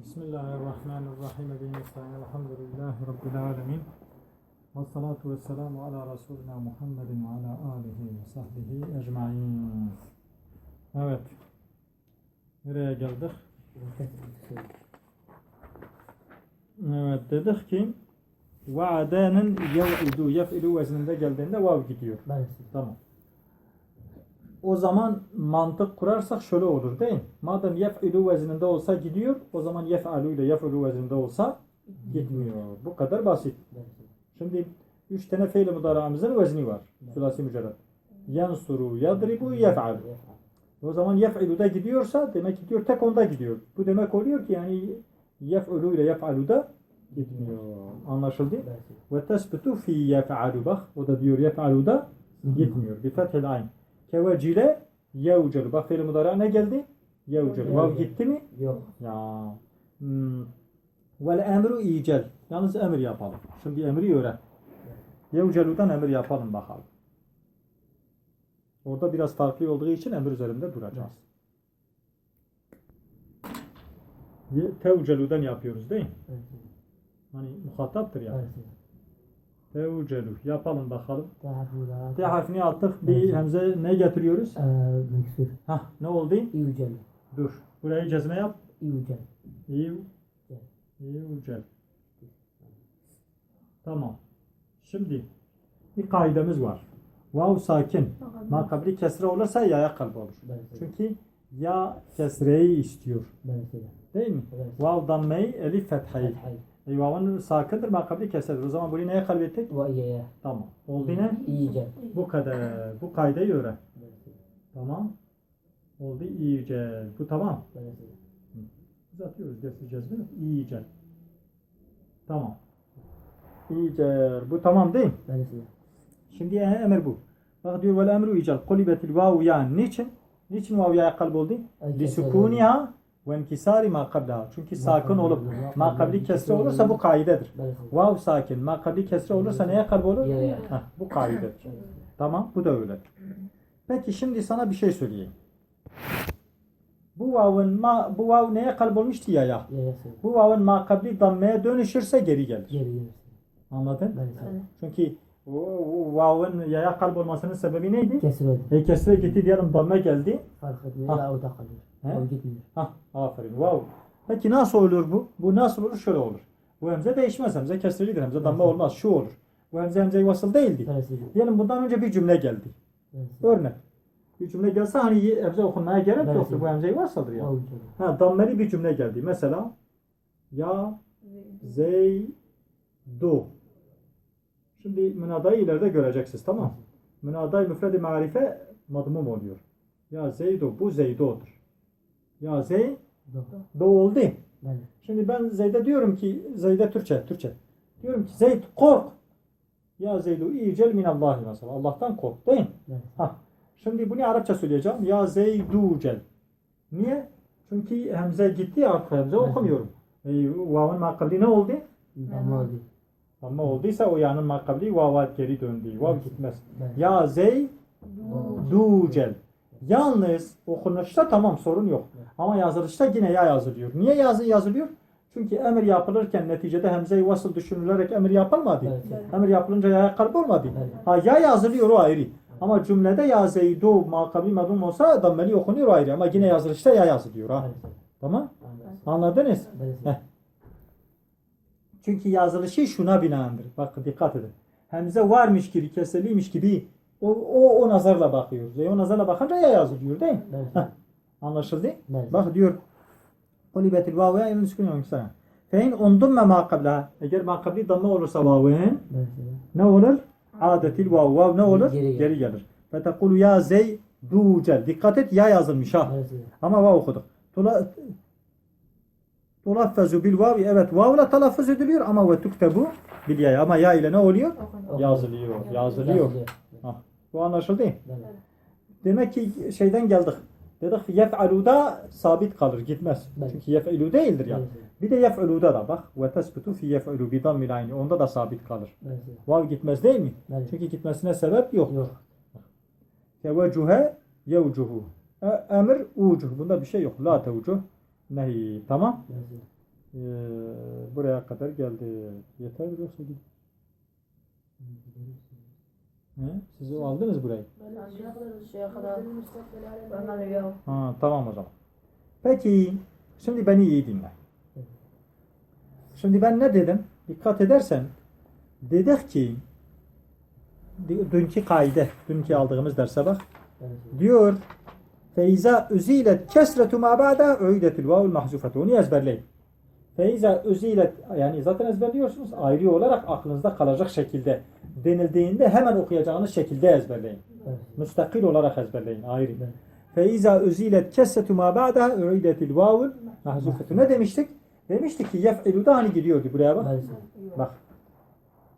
Bismillahirrahmanirrahim. Ebi nesta'in. Elhamdülillahi Rabbil alemin. Ve salatu ve selamu ala Resulina Muhammedin ve ala alihi ve sahbihi ecma'in. Evet. Nereye geldik? Evet dedik ki vaadenin yev'idu yef'ilu vezninde geldiğinde vav gidiyor. Tamam. O zaman mantık kurarsak şöyle olur değil mi? Madem yef'ilu vezninde olsa gidiyor, o zaman yef'alu ile yef'ulu vezninde olsa gitmiyor. Bu kadar basit. Şimdi üç tane fiil-i mudara'mızın vezni var. Sülasi mücerred. Yansuru, yadribu, yef'al. O zaman yef'ilu da gidiyorsa demek ki diyor tek onda gidiyor. Bu demek oluyor ki yani yef'ulu ile yef'alu da gitmiyor. Anlaşıldı? Ve tesbitu fi yef'alu bak. O da diyor yef'alu da gitmiyor. Bir fethel ayn. Kevecile yevcelu. Bak fiil mudara ne geldi? Yevcelu. Vav gitti mi? Yok. Ya. Hmm. Vel emru icel. Yalnız emir yapalım. Şimdi emri öğren. Yevcelu'dan emir yapalım bakalım. Orada biraz farklı olduğu için emir üzerinde duracağız. Tevcelu'dan yapıyoruz değil mi? Hani muhataptır ya. Tevcelu. Yapalım bakalım. T harfini attık. Bir hemze ne getiriyoruz? Meksur. Hah ne oldu? İvcel. Dur. Burayı cezme yap. İvcel. İv. İvcel. Tamam. Şimdi bir kaidemiz var. Vav sakin. Makabli kesre olursa yaya kalp olur. Çünkü ya kesreyi istiyor. Değil mi? Evet. Vav dammeyi elif fethayı. E, vavın sakindir makabli kesredir. O zaman bunu neye kalbettik? Ve iyeye. Tamam. Oldu ne? İyicel. Bu kadar. Bu kaydeyi öğren. Tamam. Oldu iyice. Bu tamam. Uzatıyoruz. Göstereceğiz değil mi? İyice. Tamam. İyice. Bu tamam değil mi? Şimdi emir bu. Bak diyor vel emru ical. Kulibetil vav yani. Niçin? Niçin vav ya kalp oldu? Li sukuniha ve inkisari ma. Çünkü sakin olup ma kabli kesre olursa bu kaidedir. Vav sakin. Ma kabli kesre olursa neye kalp olur? Heh, bu kaidedir. Tamam. Bu da öyle. Peki şimdi sana bir şey söyleyeyim. Bu vavın ma, bu vav neye kalp olmuştu ya ya? Bu vavın ma kabli dammeye dönüşürse geri gelir. Geri. Anladın? Çünkü o, o vavın yaya kalp olmasının sebebi neydi? Oldu. E kesre gitti diyelim damme geldi. Fark etmiyor. Ha. Ya o da kalıyor. He? Gitmiyor. Hah aferin vav. Peki nasıl olur bu? Bu nasıl olur? Şöyle olur. Bu hemze değişmez. Hemze kesrelidir. Hemze damme olmaz. Şu olur. Bu hemze hemze vasıl değildi. Böylesi. Diyelim bundan önce bir cümle geldi. Örnek. Bir cümle gelse hani hemze okunmaya gerek Evet. yoktur. Bu hemze vasıldır ya. O Ha dammeli bir cümle geldi. Mesela ya zeydu. Şimdi münadayı ileride göreceksiniz tamam mı? Münaday müfredi marife madmum oluyor. Ya zeydu bu zeydodur. Ya zeydo Do. oldu. Ben. Şimdi ben Zeyd'e diyorum ki Zeyd'e Türkçe Türkçe. Diyorum ki Zeyd kork. Ya Zeydu icel minallahi mesela. Allah'tan kork değil mi? Ben. Ha. Şimdi bunu Arapça söyleyeceğim. Ya Zeydu cel. Niye? Çünkü hemze gitti ya artık hemze Evet. okumuyorum. E, vav'ın makabli ne oldu? Ama oldu. Ama olduysa o yanın makabli vav'a geri döndü. Vav Evet. gitmez. Ben. Ya Zeydu cel. Yalnız okunuşta tamam sorun yok. Ama yazılışta yine ya yazılıyor. Niye yazı yazılıyor? Çünkü emir yapılırken neticede hemze-i vasıl düşünülerek emir yapılmadı. Evet. Emir yapılınca ya kalp olmadı. Evet. Ha ya yazılıyor o ayrı. Ama cümlede ya zeydu makabli madum olsa dammeli okunuyor ayrı. Ama yine yazılışta ya yazılıyor. Ha. Tamam? Anladınız? Çünkü yazılışı şuna binaendir. Bakın dikkat edin. Hemze varmış gibi, keseliymiş gibi o, o, o nazarla bakıyoruz. E, o nazarla bakınca ya yazılıyor değil mi? Heh. Anlaşıldı? Evet. Bak diyor Kulibetil vavu ya emin sükun yok sana. Fein undumme ma kabla. Eğer ma kabli damme olursa vavun ne olur? Adetil vav. Vav ne olur? Geri gelir. Geri gelir. Ve tekulu ya zeyducel. Dikkat et ya yazılmış ha. Ama vav okuduk. Tula Tulaffezu bil vavi. Evet vavla telaffuz ediliyor ama ve tuktebu bil ya. Ama ya ile ne oluyor? Yazılıyor. Yazılıyor. Ha. Bu anlaşıldı mı? Demek ki şeyden geldik. Dedik yef'aluda sabit kalır gitmez. Evet. Çünkü yef'alu değildir yani. Bir de yef'aluda da bak. Ve tesbitu fi yef'alu bi dammil ayni. Onda da sabit kalır. Vav gitmez değil mi? Evet. Çünkü gitmesine sebep yok. Yok. Teveccühe yevcuhu. E- Emir ucuh. Bunda bir şey yok. La teveccüh nehi. Tamam. Ee, buraya kadar geldi. Yeter mi yoksa gidin? He? Siz o aldınız burayı. Ha, tamam o zaman. Peki şimdi beni iyi dinle. Şimdi ben ne dedim? Dikkat edersen dedik ki dünkü kaide, dünkü aldığımız derse bak. Diyor Feiza üzilet kesretu ma ba'da uidetul vavul mahzufetu. Onu ezberleyin. Feiza üzilet yani zaten ezberliyorsunuz. Ayrı olarak aklınızda kalacak şekilde denildiğinde hemen okuyacağınız şekilde ezberleyin. Müstakil olarak ezberleyin ayrı. Feiza üzilet kesretu ma ba'da uidetul vavul mahzufetu. Ne demiştik? Demiştik ki yef'ilu da hani gidiyordu buraya bak. Bak.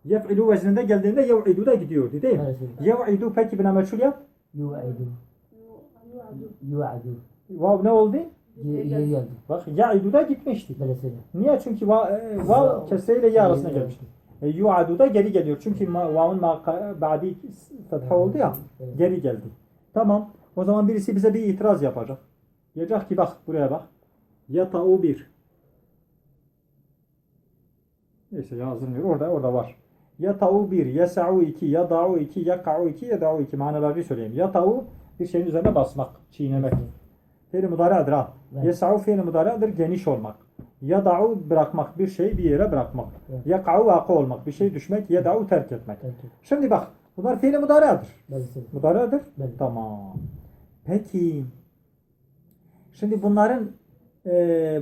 Yef'ilu vezninde geldiğinde yev'idu da gidiyordu değil mi? Evet. Yev'idu peki bina meçhul yap. Yu'adu. Yu'adu. Vav ne oldu? Yu'adu. Bak ya'idu da gitmişti. Mesela. Niye? Çünkü va, e, vav kesreyle ya arasına gelmişti. E, yu'adu da geri geliyor. Çünkü ma, vavun ma, ba'di fetha oldu ya. Geri geldi. Tamam. O zaman birisi bize bir itiraz yapacak. Diyecek ki bak buraya bak. Yata'u bir. Neyse yazılmıyor. Orada orada var. Yata'u bir, yesa'u iki, yada'u iki, yaka'u iki, yada'u iki. Manalarını söyleyeyim. Yata'u bir şeyin üzerine basmak, çiğnemek. Fiil-i mudari'adır ha. Evet. Yesa'u fiil-i mudari'adır geniş olmak. Yada'u bırakmak, bir şeyi bir yere bırakmak. Evet. Yaka'u vakı olmak, bir şey düşmek, yeda'u terk etmek. Belki. Şimdi bak, bunlar fiil-i mudari'adır. Belki. Mudari'adır. Evet. Tamam. Peki. Şimdi bunların e,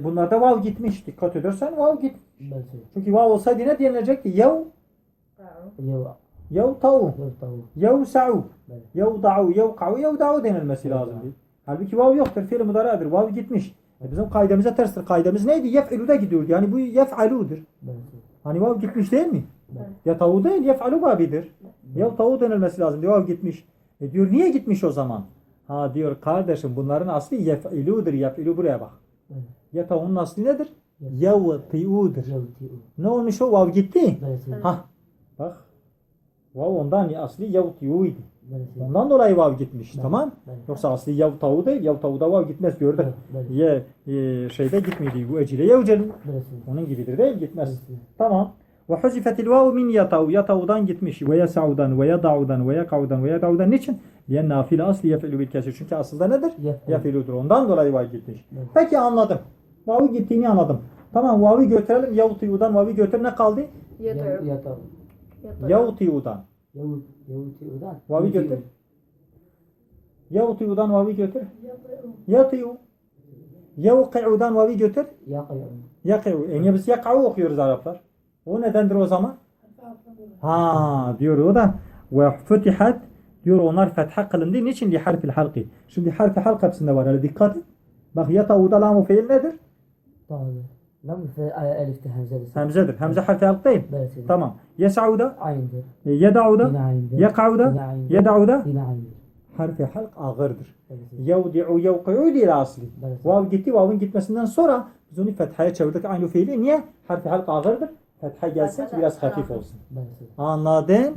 bunlarda vav gitmiş. Dikkat edersen vav git. Belki. Çünkü vav olsaydı ne denilecekti? Yav, Yu'adu. yav tavu, yav sa'u, Evet. yav da'u, yav ka'u, yav da'u denilmesi Evet. Halbuki vav yoktur. Fiil mudari'adır. Vav gitmiş. E bizim kaidemize terstir. Kaidemiz neydi? Yef'ilu'da gidiyordu. Yani bu yef'alu'dur. Hani vav gitmiş değil mi? Ya tavu değil, yef'alu babidir. Ya tavu denilmesi lazım. Vav gitmiş. E diyor niye gitmiş o zaman? Ha diyor kardeşim bunların aslı yef'ilu'dur. Yef'ilu buraya bak. Evet. Ya tavuğun aslı nedir? Yevti'udur. Ne olmuş o? Vav gitti. Ha bak. Vav ondan aslı yevti'uydu. Belki. Ondan dolayı vav gitmiş. Evet. Tamam. Evet. Yoksa aslı yav tavu değil. Yav tavuda vav gitmez gördük. Evet. Ye e, şeyde gitmedi. Bu ecile yevcel. Belki. Onun gibidir değil gitmez. Evet. Tamam. Ve huzifetil vav min yatav. Yatav'dan gitmiş. Ve yasaudan ve yadaudan ve yakaudan ve yadaudan. Niçin? Lianna fil asli yefilu bil kesir. Çünkü aslında nedir? Yefiludur. Ondan dolayı vav gitmiş. Evet. Peki anladım. Vav'ı gittiğini anladım. Tamam vav'ı götürelim. Yavtiyu'dan vav'ı götür. Ne kaldı? Yeter. Yu'adu. Yu'adu. Vav'ı götür. Yavtiyu'dan vav'ı götür. Yatiyu. Yavki'u'dan vav'ı götür. Yaki'u. Yani biz yaka'u okuyoruz Araplar. O nedendir o zaman? Ha diyor o da ve futihat diyor onlar fetha kılındı. Niçin? Li harfil halki. Şimdi harfi halk hepsinde var. Hele dikkat et. Bak ya tavuda lamu fiil nedir? Tabii. Tamam. Yes'uda, Aynıdır. yeda'uda, Yine aynıdır. yaka'uda, Yine aynıdır. yeda'uda Yine aynıdır. harfi halk ağırdır. Yevdi'u yevki'u değil asli. Vav gitti. Vav'ın gitmesinden sonra biz onu fethaya çevirdik aynı fiili. Niye? Harfi halk ağırdır. Fetha gelsin ki biraz hafif olsun. Anladın?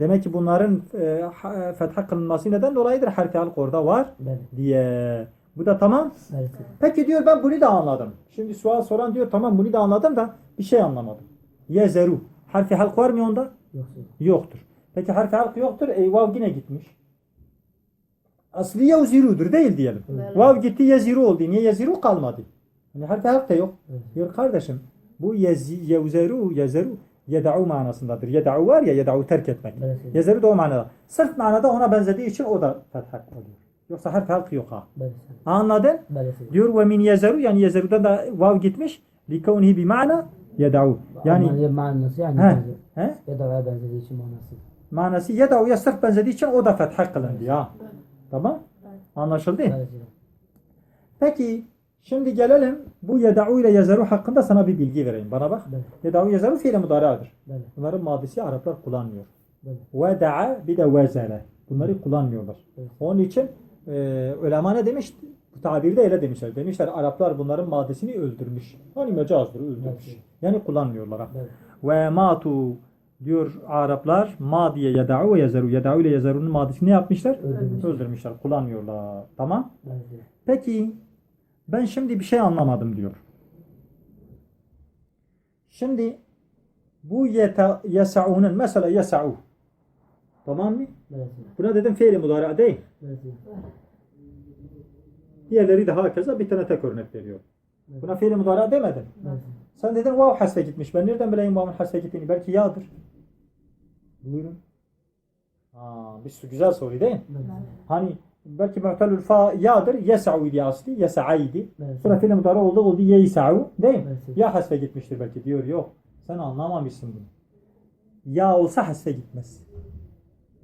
Demek ki bunların e, ha- fetha kılınması neden dolayıdır? Harfi halk orada var diye. Bu da tamam. Belki. Peki diyor ben bunu da anladım. Şimdi sual soran diyor tamam bunu da anladım da bir şey anlamadım. Yezeru. Harfi halk var mı onda? Yoksa. Yoktur. Peki harfi halk yoktur. E, vav yine gitmiş. Aslı yevzirudur değil diyelim. Evet. Vav gitti yeziru oldu. Niye yeziru kalmadı? Yani harfi halk da yok. Evet. Diyor kardeşim bu yezi, yevzeru, yezeru yeda'u manasındadır. Yeda'u var ya yeda'u terk etmek. Belki. Yezeru da o manada. Sırf manada ona benzediği için o da fethak oluyor. Yoksa harf halk yok ha. Anladın? Diyor ve min yezeru yani yezeru'da da vav gitmiş. Likevnihi bi mana yeda'u. Yani Yani manası yani. he, he, Ya da benzediği için manası. manası yeda'u'ya sırf benzediği için o da fethak kılındı ya. Tamam? Anlaşıldı? Peki şimdi gelelim bu yeda'u ile yezeru hakkında sana bir bilgi vereyim. Bana bak. Yeda'u yezeru fiil mudari'adır. Belki. Bunların madisi Araplar kullanmıyor. Veda'a bir de vezele. Bunları kullanmıyorlar. Onun için e, ne demiş? Bu tabirde öyle demişler. Demişler Araplar bunların madesini öldürmüş. Hani mecazdır öldürmüş. Evet. Yani kullanmıyorlar. Ve matu diyor Araplar ma diye yeda'u ve yezeru. Yeda'u ile yezerunun madesini ne yapmışlar? Öldürmüş. Öldürmüşler. Kullanmıyorlar. Tamam. Peki ben şimdi bir şey anlamadım diyor. Şimdi bu yesa'unun mesela yesa'u. Tamam mı? Evet. Buna dedim fiili mudari değil. Evet. Diğerleri de hakeza bir tane tek örnek veriyor. Buna fiili mudari demedim. Evet. Sen dedin vav hasfe gitmiş. Ben nereden bileyim vav'ın hasfe gittiğini? Belki yağdır. Buyurun. Aa, bir güzel soru değil mi? Evet. Hani belki muhtelül fa yağdır. Yesa'u idi asli. Yesa'aydi. Evet. Sonra fiil mudari oldu oldu yeysa'u değil mi? Evet. Ya hasfe gitmiştir belki diyor. Yok. Sen anlamamışsın bunu. Ya olsa hasfe gitmez.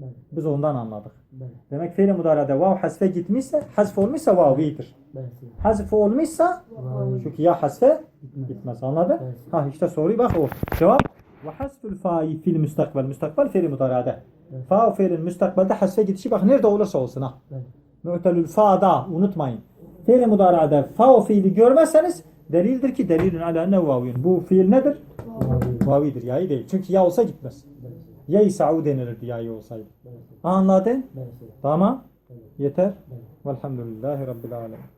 Evet. Biz ondan anladık. Evet. Demek fiil mudarede vav hasfe gitmişse hasf olmuşsa vavidir. Evet. Hazf olmuşsa Vav. çünkü ya Gitmez. gitmez. Anladın? Evet. Ha işte soruyu bak o. Cevap ve hasfül fa'i fil müstakbel. Müstakbel fiil mudarede. Evet. Fa fiilin müstakbelde hasfe gidişi bak nerede olursa olsun ha. Evet. Mu'telül fa'da unutmayın. Fiil mudarede fa fiili görmezseniz delildir ki delilün ala nevvaviyun. Bu fiil nedir? Vav. Vavidir. Ya'yı değil. Çünkü ya olsa gitmez. Evet. Ya sa'u denilirdi ya'yı olsaydı. Anladın? Tamam. Yeter. Velhamdülillahi Rabbil alemin.